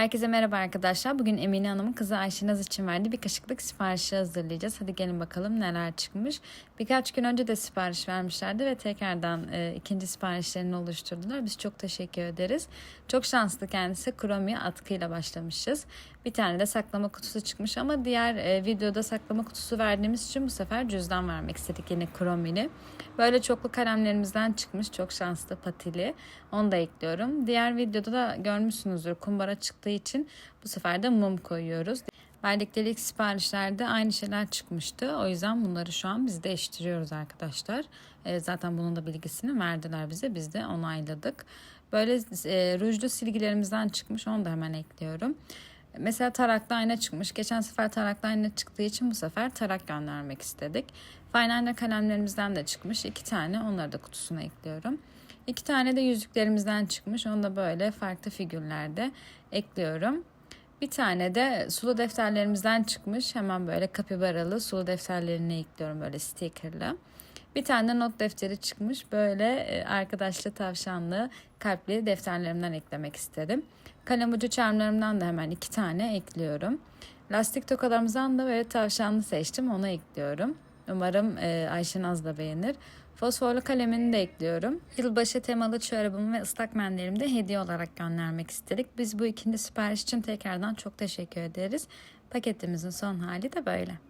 Herkese merhaba arkadaşlar. Bugün Emine Hanım'ın kızı Ayşenaz için verdiği bir kaşıklık siparişi hazırlayacağız. Hadi gelin bakalım neler çıkmış. Birkaç gün önce de sipariş vermişlerdi ve tekrardan e, ikinci siparişlerini oluşturdular. Biz çok teşekkür ederiz. Çok şanslı kendisi. Kromi atkıyla başlamışız. Bir tane de saklama kutusu çıkmış ama diğer e, videoda saklama kutusu verdiğimiz için bu sefer cüzdan vermek istedik yine kromili. Böyle çoklu kalemlerimizden çıkmış. Çok şanslı patili. Onu da ekliyorum. Diğer videoda da görmüşsünüzdür. Kumbara çıktığı için bu sefer de mum koyuyoruz. Verdikleri ilk siparişlerde aynı şeyler çıkmıştı. O yüzden bunları şu an biz değiştiriyoruz arkadaşlar. E, zaten bunun da bilgisini verdiler bize. Biz de onayladık. Böyle e, rujlu silgilerimizden çıkmış. Onu da hemen ekliyorum. Mesela taraklı ayna çıkmış. Geçen sefer taraklı ayna çıktığı için bu sefer tarak göndermek istedik. Fine kalemlerimizden de çıkmış. iki tane. Onları da kutusuna ekliyorum. İki tane de yüzüklerimizden çıkmış. Onu da böyle farklı figürlerde ekliyorum. Bir tane de sulu defterlerimizden çıkmış. Hemen böyle kapibaralı sulu defterlerini ekliyorum böyle stickerlı. Bir tane not defteri çıkmış. Böyle e, arkadaşlı tavşanlı kalpli defterlerimden eklemek istedim. Kalem ucu charmlarımdan da hemen iki tane ekliyorum. Lastik tokalarımızdan da böyle tavşanlı seçtim. Onu ekliyorum. Umarım e, Ayşenaz da beğenir. Fosforlu kalemini de ekliyorum. Yılbaşı temalı çorabımı ve ıslak mendilimi de hediye olarak göndermek istedik. Biz bu ikinci sipariş için tekrardan çok teşekkür ederiz. Paketimizin son hali de böyle.